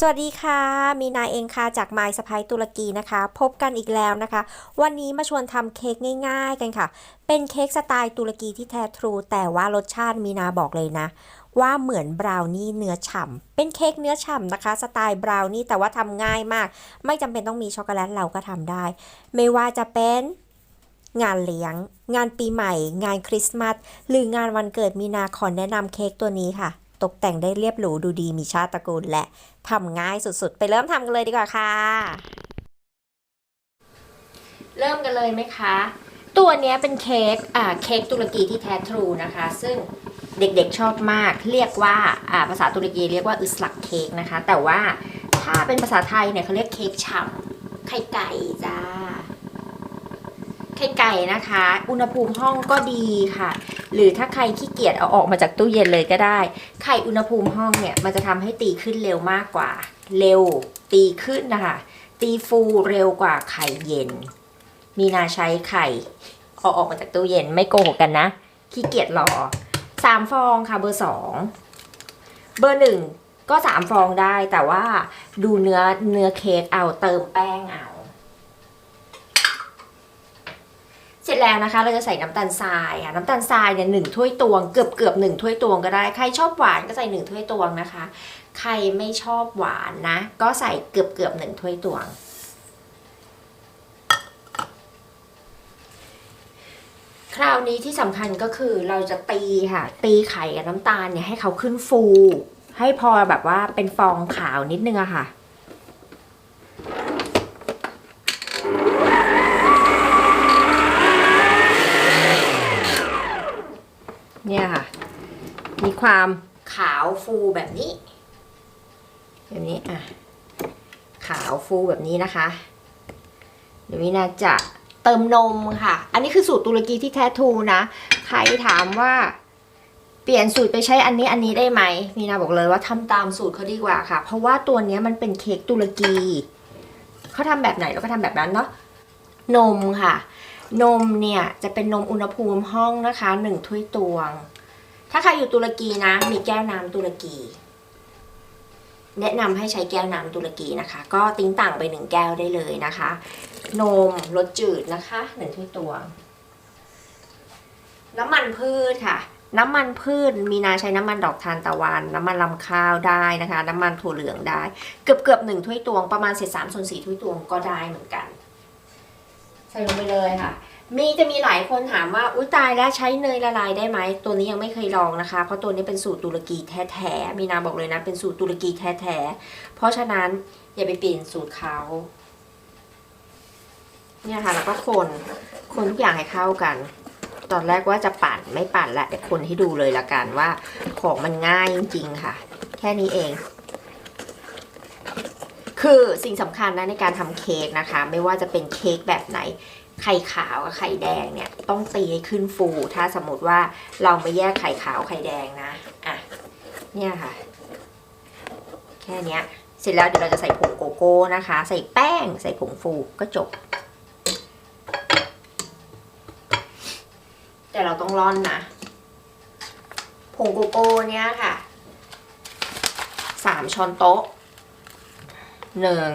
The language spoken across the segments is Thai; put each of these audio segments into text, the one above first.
สวัสดีค่ะ มีนาเองค่ะ จากไมซ์สไปตุรกีนะคะ พบกันอีกแล้วนะคะ วันนี้มาชวนทำเค้กง่าย ๆ กันค่ะ เป็นเค้กสไตล์ตุรกีที่แท้ทรู แต่ว่ารสชาติมีนาบอกเลยนะ ว่าเหมือนบราวนี่เนื้อฉ่ำเป็นเค้กเนื้อฉ่ำนะคะ สไตล์บราวนี่แต่ว่าทำง่ายมาก ไม่จำเป็นต้องมีช็อกโกแลตเราก็ทำได้ ไม่ว่าจะเป็นงานเลี้ยง งานปีใหม่ งานคริสต์มาสหรืองานวันเกิดมีนาขอแนะนำเค้กตัวนี้ค่ะ ตกแต่งได้เรียบหรูดูดีมีชาติตระกูลและทำง่ายสุดๆ ไปเริ่มทำกันเลยดีกว่าค่ะ เริ่มกันเลยไหมคะ ตัวนี้เป็นเค้กอ่าเค้กตุรกีที่แท้ทรูนะคะ ซึ่งเด็กๆชอบมาก เรียกว่าอ่าภาษาตุรกีเรียกว่าอึสลักเค้กนะคะ แต่ว่าถ้าเป็นภาษาไทยเนี่ยเขาเรียกเค้กฉ่ำไข่ไก่จ้า ไข่ไก่นะคะ อุณหภูมิห้องก็ดีค่ะ หรือถ้าใครขี้เกียจเอาออกมาจากตู้เย็นเลยก็ได้ ไข่อุณหภูมิห้องเนี่ยมันจะทำให้ตีขึ้นเร็วมากกว่า เร็ว ตีขึ้นนะคะ ตีฟูเร็วกว่าไข่เย็น มีนาใช้ไข่เอาออกมาจากตู้เย็นไม่โกหกกันนะ ขี้เกียจรอสามฟองค่ะเบอร์สองเบอร์หนึ่งก็สามฟองได้แต่ว่าดูเนื้อเนื้อเค้กเอาเติมแป้งเอา เสร็จแล้วนะคะ เราจะใส่น้ำตาลทรายค่ะน้ำตาลทรายเนี่ยหนึ่งถ้วยตวงเกือบเกือบหนึ่งถ้วยตวงก็ได้ใครชอบหวานก็ใส่หนึ่งถ้วยตวงนะคะ ใครไม่ชอบหวานนะ ก็ใส่เกือบเกือบหนึ่งถ้วยตวง คราวนี้ที่สำคัญก็คือเราจะตีค่ะ ตีไข่กับน้ำตาลเนี่ยให้เขาขึ้นฟู ให้พอแบบว่าเป็นฟองขาวนิดนึงอะค่ะ ความขาวฟูแบบนี้ แบบนี้อะขาวฟูแบบนี้นะคะ เดี๋ยววินาจะเติมนมค่ะ อันนี้คือสูตรตุรกีที่แท้ทรูนะ ใครถามว่าเปลี่ยนสูตรไปใช้อันนี้อันนี้ได้ไหมมีนาบอกเลยว่าทำตามสูตรเขาดีกว่าค่ะ เพราะว่าตัวเนี้ยมันเป็นเค้กตุรกีเขาทำแบบไหนเราก็ทำแบบนั้นเนาะนมค่ะ นมเนี่ยจะเป็นนมอุณหภูมิห้องนะคะหนึ่งถ้วยตวง ถ้าใครอยู่ตุรกีนะ มีแก้วน้ำตุรกี แนะนำให้ใช้แก้วน้ำตุรกีนะคะ ก็ติ้งต่างไปหนึ่งแก้วได้เลยนะคะ นมรสจืดนะคะหนึ่งถ้วยตวงน้ำมันพืชค่ะน้ำมันพืชมีนาใช้น้ำมันดอกทานตะวัน น้ำมันลำข้าวได้นะคะ น้ำมันถั่วเหลืองได้ เกือบเกือบหนึ่งถ้วยตวงประมาณเศษสามส่วนสี่ถ้วยตวงก็ได้เหมือนกัน ใส่ลงไปเลยค่ะ มีจะมีหลายคนถามว่าอุ้ยตายแล้วใช้เนยละลายได้ไหม ตัวนี้ยังไม่เคยลองนะคะ เพราะตัวนี้เป็นสูตรตุรกีแท้ๆ มีนาบอกเลยนะ เป็นสูตรตุรกีแท้ๆ เพราะฉะนั้นอย่าไปเปลี่ยนสูตรเขา เนี่ยค่ะ แล้วก็คน คนทุกอย่างให้เข้ากัน ตอนแรกว่าจะปั่นไม่ปั่นละแต่คนให้ดูเลยละกันว่าของมันง่ายจริงๆค่ะ แค่นี้เองคือสิ่งสำคัญนะในการทำเค้กนะคะ ไม่ว่าจะเป็นเค้กแบบไหน ไข่ขาวกับไข่แดงเนี่ยต้องตีให้ขึ้นฟู ถ้าสมมติว่าเราไม่แยกไข่ขาวไข่แดงนะอะเนี่ยค่ะ แค่เนี้ยเสร็จแล้วเดี๋ยวเราจะใส่ผงโกโก้นะคะ ใส่แป้งใส่ผงฟูก็จบ แต่เราต้องร่อนนะผงโกโก้เนี่ยค่ะสามช้อนโต๊ะหนึ่ง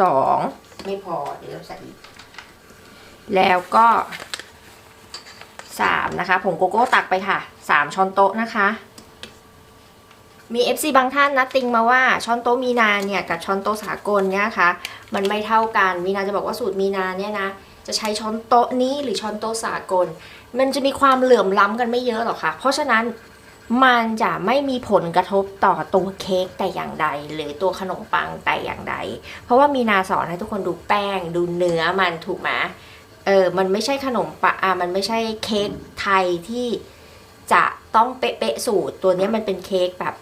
สองไม่พอเดี๋ยวเราใส่อีก แล้วก็สามนะคะผงโกโก้ตักไปค่ะสามช้อนโต๊ะนะคะมี FC บางท่านนะติงมาว่าช้อนโต๊ะมีนาเนี่ยกับช้อนโต๊ะสากลเนี่ยค่ะมันไม่เท่ากันมีนาจะบอกว่าสูตรมีนาเนี่ยนะจะใช้ช้อนโต๊ะนี้หรือช้อนโต๊ะสากล มันจะมีความเหลื่อมล้ำกันไม่เยอะหรอกค่ะ เพราะฉะนั้น มันจะไม่มีผลกระทบต่อตัวเค้กแต่อย่างใด หรือตัวขนมปังแต่อย่างใด เพราะว่ามีนาสอนให้ทุกคนดูแป้งดูเนื้อมันถูกไหมเออมันไม่ใช่ขนมปะอะมันไม่ใช่เค้กไทยที่จะต้องเป๊ะๆสูตรตัวเนี้ยมันเป็นเค้กแบบ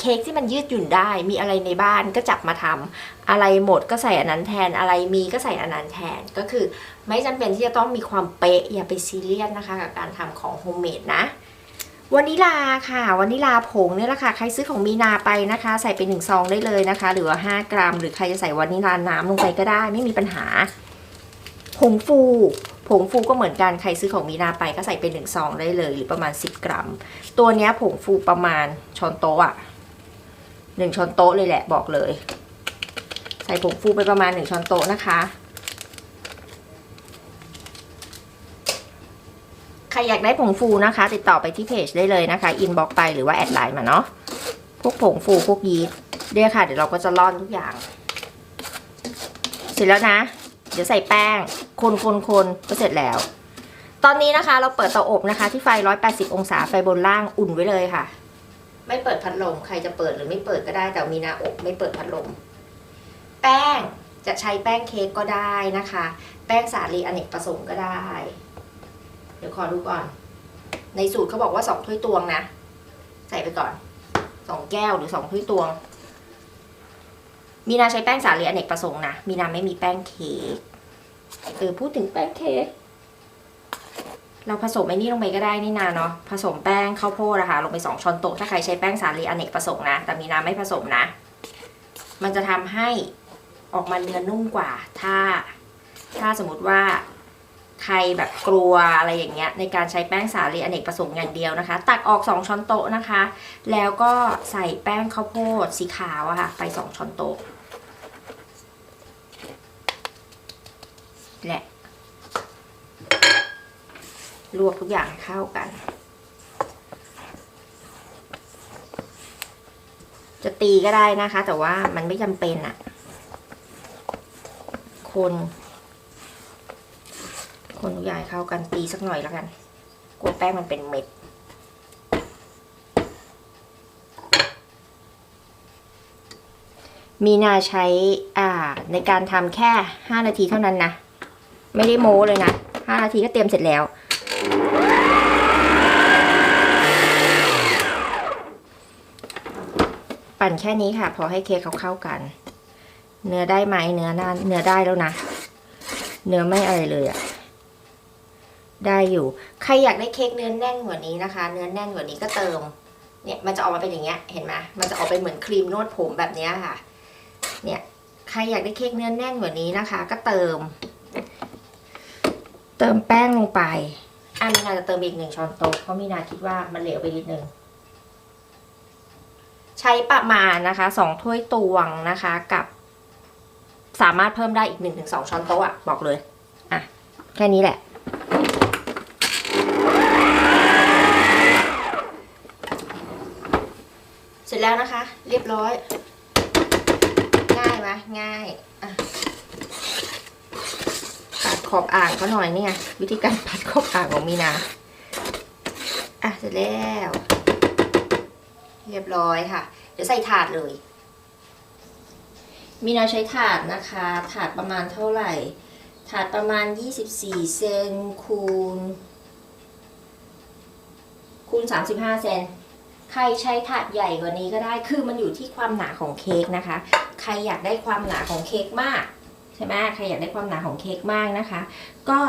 เค้กที่มันยืดหยุ่นได้ มีอะไรในบ้านก็จับมาทำอะไรหมดก็ใส่อันนั้นแทน อะไรมีก็ใส่อันนั้นแทน ก็คือไม่จำเป็นที่จะต้องมีความเป๊ะ อย่าไปซีเรียสนะคะกับการทำของโฮมเมดนะ วานิลาค่ะวานิลาผงเนี่ยแหละค่ะ ใครซื้อของมีนาไปนะคะ ใส่ไปหนึ่งซองได้เลยนะคะ หรือว่า 5 กรัม หรือใครจะใส่วานิลาน้ำลงไปก็ได้ ไม่มีปัญหา ผงฟู ผงฟูก็เหมือนกันใครซื้อของมีนาไปก็ใส่เป็นหนึ่งซองได้เลย หรือประมาณ 10 กรัม ตัวเนี้ยผงฟูประมาณช้อนโต๊ะอะหนึ่งช้อนโต๊ะเลยแหละบอกเลย ใส่ผงฟูไปประมาณหนึ่งช้อนโต๊ะนะคะ ใครอยากได้ผงฟูนะคะ ติดต่อไปที่เพจได้เลยนะคะ อินบ็อกไปหรือว่าแอดไลน์มาเนาะ พวกผงฟูพวกยีสต์เนี่ยค่ะ เดี๋ยวเราก็จะร่อนทุกอย่าง เสร็จแล้วนะ เดี๋ยวใส่แป้ง คนคนคนก็เสร็จแล้ว ตอนนี้นะคะเราเปิดเตาอบนะคะ ที่ไฟ 180 องศาไฟบนล่างอุ่นไว้เลยค่ะ ไม่เปิดพัดลมใครจะเปิดหรือไม่เปิดก็ได้แต่มีนาอบไม่เปิดพัดลม แป้งจะใช้แป้งเค้กก็ได้นะคะ แป้งสาลีอเนกประสงค์ก็ได้ ดี๋ยวขอดูก่อน ในสูตรเขาบอกว่าสองถ้วยตวงนะ ใส่ไปก่อนสองแก้วหรือสองถ้วยตวง มีนาใช้แป้งสาลีอเนกประสงค์นะ มีนาไม่มีแป้งเค้กเออพูดถึงแป้งเค้กเราผสมไอ้นี่ลงไปก็ได้นี่นาเนาะผสมแป้งข้าวโพดนะคะลงไปสองช้อนโต๊ะถ้าใครใช้แป้งสาลีอเนกประสงค์นะ แต่มีนาไม่ผสมนะ มันจะทำให้ออกมาเนื้อนุ่มกว่า ถ้า ถ้าสมมติว่า ใครแบบกลัวอะไรอย่างเงี้ยในการใช้แป้งสาลีอเนกประสงค์อย่างเดียวนะคะ ตักออก 2 ช้อนโต๊ะนะคะ แล้วก็ใส่แป้งข้าวโพดสีขาวอะค่ะ ไป 2 ช้อนโต๊ะและลวกทุกอย่างเข้ากัน จะตีก็ได้นะคะ แต่ว่ามันไม่จำเป็นอะคน คนทุกอย่างเข้ากันตีสักหน่อยแล้วกัน กลัวแป้งมันเป็นเม็ด มีนาใช้อ่าในการทำแค่ 5 นาทีเท่านั้นนะ ไม่ได้โม้เลยนะ 5 นาทีก็เตรียมเสร็จแล้วปั่นแค่นี้ค่ะ พอให้เค้กเขาเข้ากัน เนื้อได้ไหมเนื้อน่าเนื้อได้แล้วนะ เนื้อไม่อะไรเลยอะ ได้อยู่ ใครอยากได้เค้กเนื้อแน่นกว่านี้นะคะ เนื้อแน่นกว่านี้ก็เติม เนี่ยมันจะออกมาเป็นอย่างเงี้ย เห็นไหมมันจะออกเป็นเหมือนครีมนวดผมแบบเนี้ยค่ะ เนี่ย ใครอยากได้เค้กเนื้อแน่นกว่านี้นะคะ ก็เติม เติมแป้งลงไปอะมีนาจะเติมอีกหนึ่งช้อนโต๊ะเพราะมีนาคิดว่ามันเหลวไปนิดนึง ใช้ประมาณนะคะสองถ้วยตวงนะคะกับ สามารถเพิ่มได้อีกหนึ่งถึงสองช้อนโต๊ะอะบอกเลย อะ แค่นี้แหละ เส ร็จแล้วนะคะ เรียบร้อย ง่ายไหมง่ายอะปัดขอบอ่างเขาหน่อยเนี่ย วิธีการปัดขอบอ่างของมีนาอะเสร็จแล้ว เรียบร้อยค่ะ เดี๋ยวใส่ถาดเลย มีนาใช้ถาดนะคะ ถาดประมาณเท่าไหร่ ถาดประมาณ 24 เซนคูณคูณ 35 เซน ใครใช้ถาดใหญ่กว่านี้ก็ได้ คือมันอยู่ที่ความหนาของเค้กนะคะ ใครอยากได้ความหนาของเค้กมากใช่ไหมใครอยากได้ความหนาของเค้กมากนะคะ ก็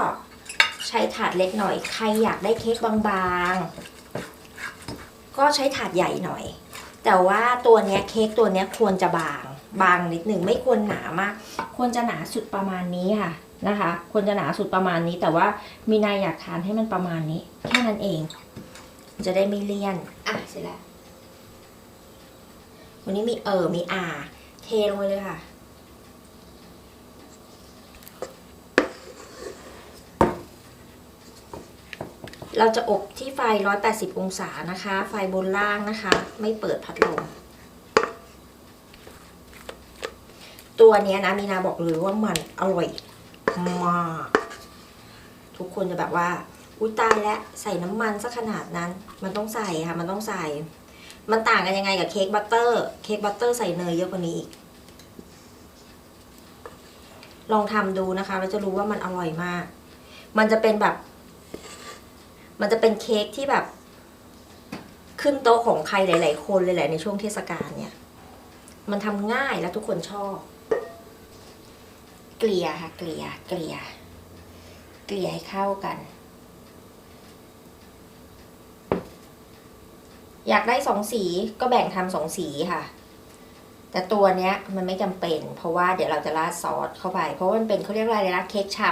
ใช้ถาดเล็กหน่อย ใครอยากได้เค้กบางๆ ก็ใช้ถาดใหญ่หน่อย แต่ว่าตัวเนี้ยเค้กตัวเนี้ยควรจะบาง บางนิดหนึ่งไม่ควรหนามาก ควรจะหนาสุดประมาณนี้ค่ะนะคะ ควรจะหนาสุดประมาณนี้ แต่ว่ามีนายอยากทานให้มันประมาณนี้ แค่นั้นเอง จะได้ไม่เลี่ยน อะเสร็จแล้ว วันนี้มีเออมีอ่าเทลงไปเลยค่ะ เราจะอบที่ไฟ 180 องศานะคะ ไฟบนล่างนะคะ ไม่เปิดพัดลม ตัวนี้นะมีนาบอกเลยว่ามันอร่อยมาก ทุกคนจะแบบว่า อุ้ยตายแล้วใส่น้ำมันซะขนาดนั้น มันต้องใส่ค่ะมันต้องใส่ มันต่างกันยังไงกับเค้กบัตเตอร์ เค้กบัตเตอร์ใส่เนยเยอะกว่านี้อีก ลองทำดูนะคะเราจะรู้ว่ามันอร่อยมาก มันจะเป็นแบบ มันจะเป็นเค้กที่แบบ ขึ้นโต๊ะของใครหลาย ๆ คนเลยแหละในช่วงเทศกาลเนี่ย มันทำง่ายแล้วทุกคนชอบ เกลี่ยค่ะ เกลี่ย เกลี่ย เกลี่ยให้เข้ากัน อยากได้สองสีก็แบ่งทำสองสีค่ะ แต่ตัวเนี้ยมันไม่จำเป็น เพราะว่าเดี๋ยวเราจะราดซอสเข้าไป เพราะมันเป็นเขาเรียกว่าอะไรนะเค้กฉ่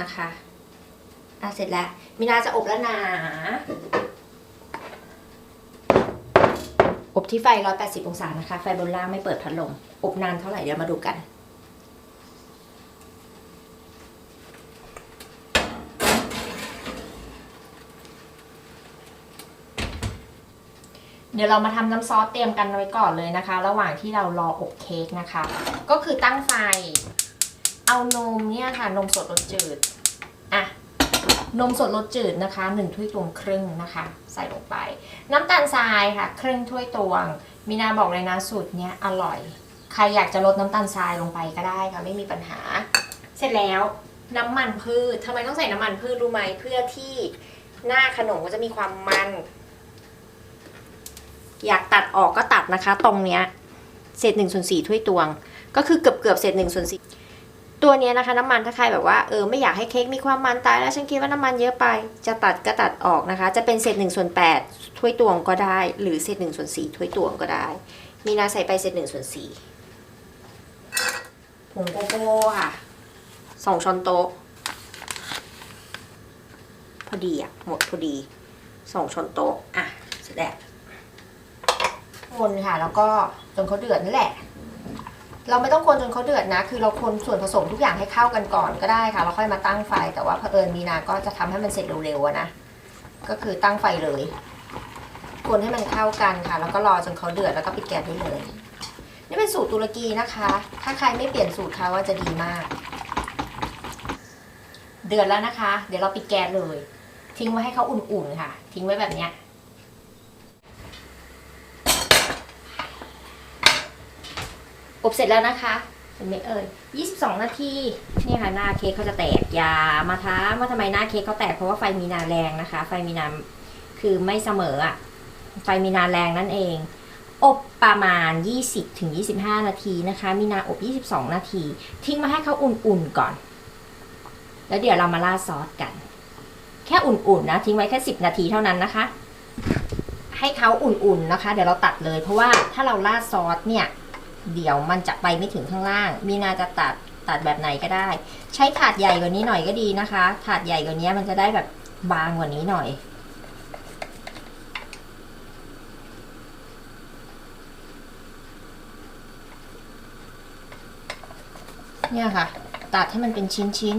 นะคะอะเสร็จแล้วมีนาจะอบแล้วนะอบที่ไฟ 180 องศานะคะ ไฟบนล่างไม่เปิดพัดลม อบนานเท่าไหร่เดี๋ยวมาดูกัน เดี๋ยวเรามาทำน้ำซอสเตรียมกันไว้ก่อนเลยนะคะ ระหว่างที่เรารออบเค้กนะคะ ก็คือตั้งไฟ เอานมเนี่ยค่ะ นมสดรสจืดอะนมสดรสจืดนะคะหนึ่งถ้วยตวงครึ่งนะคะ ใส่ลงไป น้ำตาลทรายค่ะ ครึ่งถ้วยตวง มีนาบอกเลยนะสูตรเนี้ยอร่อย ใครอยากจะลดน้ำตาลทรายลงไปก็ได้ค่ะไม่มีปัญหา เสร็จแล้วน้ำมันพืชทำไมต้องใส่น้ำมันพืชรู้ไหมเพื่อที่หน้าขนมก็จะมีความมัน อยากตัดออกก็ตัดนะคะ ตรงเนี้ยเศษหนึ่งส่วนสี่ถ้วยตวง ก็คือเกือบเกือบเศษหนึ่งส่วนสี่ตัวเนี้ยนะคะน้ำมันถ้าใครแบบว่าเออไม่อยากให้เค้กมีความมันตายแล้วฉันคิดว่าน้ำมันเยอะไป จะตัดก็ตัดออกนะคะ จะเป็นเศษหนึ่งส่วนแปดถ้วยตวงก็ได้ หรือเศษหนึ่งส่วนสี่ถ้วยตวงก็ได้ มีนาใส่ไปเศษหนึ่งส่วนสี่ผงโกโก้ค่ะสองช้อนโต๊ะ พอดีอะหมดพอดีสองช้อนโต๊ะ อะเสร็จแล้ว คนค่ะ แล้วก็จนเขาเดือดนั่นแหละ เราไม่ต้องคนจนเขาเดือดนะ คือเราคนส่วนผสมทุกอย่างให้เข้ากันก่อนก็ได้ค่ะ เราค่อยมาตั้งไฟ แต่ว่าเผอิญมีนาก็จะทำให้มันเสร็จเร็วๆนะ ก็คือตั้งไฟเลย คนให้มันเข้ากันค่ะ แล้วก็รอจนเขาเดือดแล้วก็ปิดแก๊สได้เลย นี่เป็นสูตรตุรกีนะคะ ถ้าใครไม่เปลี่ยนสูตรเขาว่าจะดีมาก เดือดแล้วนะคะ เดี๋ยวเราปิดแก๊สเลย ทิ้งไว้ให้เขาอุ่นๆค่ะ ทิ้งไว้แบบเนี้ย อบเสร็จแล้วนะคะเห็นไหมเอ่ย22 นาทีนี่ค่ะหน้าเค้กเขาจะแตกอย่ามาท้ามว่าทำไมหน้าเค้กเขาแตกเพราะว่าไฟมีนาแรงนะคะ ไฟมีนาคือไม่เสมออะไฟมีนาแรงนั่นเอง อบประมาณ 20ถึง25 นาทีนะคะ มีนาอบ 22 นาที ทิ้งมาให้เขาอุ่นๆก่อน แล้วเดี๋ยวเรามาราดซอสกัน แค่อุ่นๆนะ ทิ้งไว้แค่ 10 นาทีเท่านั้นนะคะ ให้เขาอุ่นๆนะคะ เดี๋ยวเราตัดเลย เพราะว่าถ้าเราราดซอสเนี่ย เดี๋ยวมันจะไปไม่ถึงข้างล่าง มีนาจะตัดตัดแบบไหนก็ได้ ใช้ถาดใหญ่กว่านี้หน่อยก็ดีนะคะ ถาดใหญ่กว่านี้มันจะได้แบบบางกว่านี้หน่อย เนี่ยค่ะ ตัดให้มันเป็นชิ้นชิ้น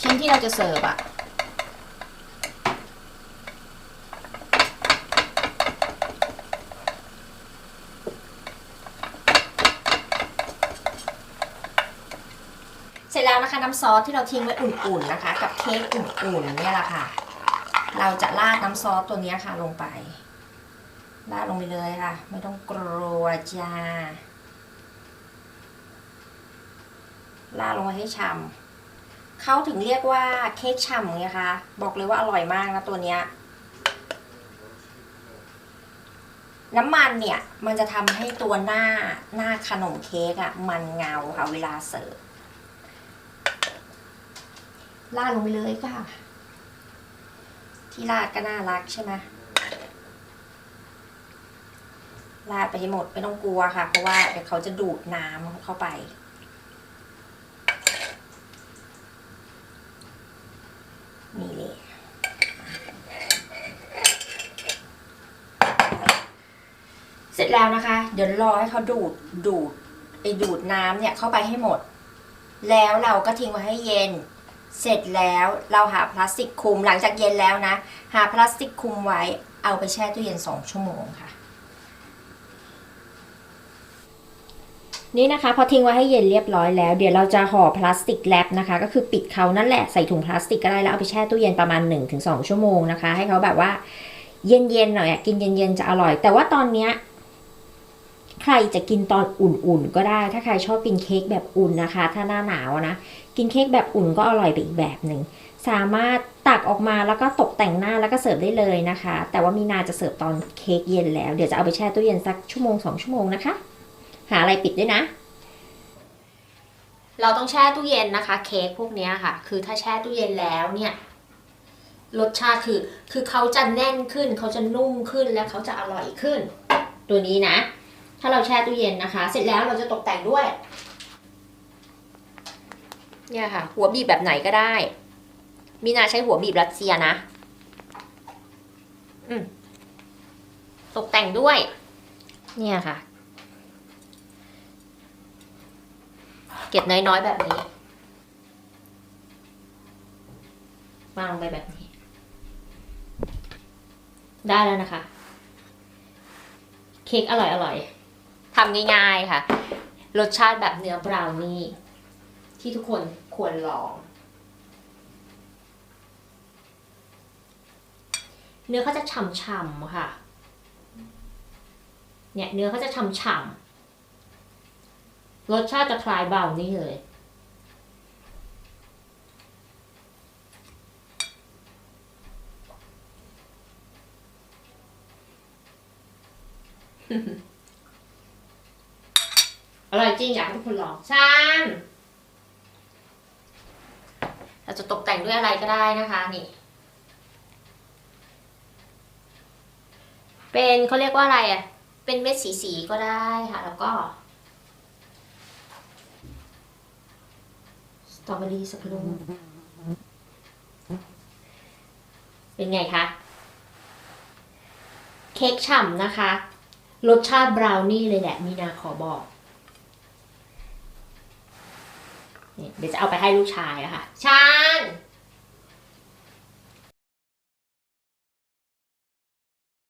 ชิ้นที่เราจะเสิร์ฟอะ เสร็จแล้วนะคะน้ำซอสที่เราทิ้งไว้อุ่นๆนะคะ กับเค้กอุ่นๆเนี่ยแหละค่ะ เราจะราดน้ำซอสตัวนี้ค่ะลงไปราดลงไปเลยค่ะ ไม่ต้องกลัวจ้าราดลงไปให้ฉ่ำเขาถึงเรียกว่าเค้กฉ่ำไงคะบอกเลยว่าอร่อยมากนะตัวเนี้ยน้ำมันเนี่ย มันจะทำให้ตัวหน้าหน้าขนมเค้กอะ่ะ มันเงาค่ะเวลาเสิร์ฟ ลาดลงไปเลยค่ะ ที่ลาดก็น่ารักใช่ไหมลาดไปให้หมดไม่ต้องกลัวค่ะ เพราะว่าเดี๋ยวเขาจะดูดน้ำเข้าไป นี่เลยเสร็จแล้วนะคะ เดี๋ยวรอให้เขาดูดดูดไอ้ดูดน้ำเนี่ยเข้าไปให้หมด แล้วเราก็ทิ้งไว้ให้เย็น เสร็จแล้วเราหาพลาสติกคลุมหลังจากเย็นแล้วนะ หาพลาสติกคลุมไว้เอาไปแช่ตู้เย็น 2 ชั่วโมงค่ะ นี่นะคะพอทิ้งไว้ให้เย็นเรียบร้อยแล้ว เดี๋ยวเราจะห่อพลาสติกแรปนะคะ ก็คือปิดเขานั่นแหละใส่ถุงพลาสติกก็ได้แล้วเอาไปแช่ตู้เย็นประมาณ 1-2 ชั่วโมงนะคะ ให้เขาแบบว่าเย็นๆหน่อยกินเย็นๆจะอร่อย แต่ว่าตอนเนี้ยใครจะกินตอนอุ่นๆก็ได้ ถ้าใครชอบกินเค้กแบบอุ่นนะคะ ถ้าหน้าหนาวนะ กินเค้กแบบอุ่นก็อร่อยไปอีกแบบหนึ่งสามารถตักออกมาแล้วก็ตกแต่งหน้าแล้วก็เสิร์ฟได้เลยนะคะ แต่ว่ามีนาจะเสิร์ฟตอนเค้กเย็นแล้ว เดี๋ยวจะเอาไปแช่ตู้เย็นสักชั่วโมงสองชั่วโมงนะคะ หาอะไรปิดด้วยนะ เราต้องแช่ตู้เย็นนะคะ เค้กพวกนี้ค่ะ คือถ้าแช่ตู้เย็นแล้วเนี่ยรสชาติคือคือเขาจะแน่นขึ้นเขาจะนุ่มขึ้นและเขาจะอร่อยขึ้น ตัวนี้นะ ถ้าเราแช่ตู้เย็นนะคะ เสร็จแล้วเราจะตกแต่งด้วย เนี่ยค่ะ หัวบีบแบบไหนก็ได้ มีนาใช้หัวบีบรัสเซียนะ อืมตกแต่งด้วย เนี่ยค่ะ เก็บน้อยๆแบบนี้วางลงไปแบบนี้ ได้แล้วนะคะ เค้กอร่อยๆทำง่ายๆค่ะ รสชาติแบบเนื้อบราวนี่ ที่ทุกคนควรลอง เนื้อเขาจะฉ่ำๆค่ะ เนี่ยเนื้อเขาจะฉ่ำๆรสชาติจะคล้ายบราวนี่เลยอร่อยจริงอยากให้ทุกคนลองชาม เราจะตกแต่งด้วยอะไรก็ได้นะคะนี่ เป็นเขาเรียกว่าอะไรอะ เป็นเม็ดสีสีก็ได้ค่ะ แล้วก็สตรอเบอรี่สักลูกเป็นไงคะ เค้กฉ่ำนะคะ รสชาติบราวนี่เลยแหละมีนาขอบอก เดี๋ยวจะเอาไปให้ลูกชายอะค่ะชาน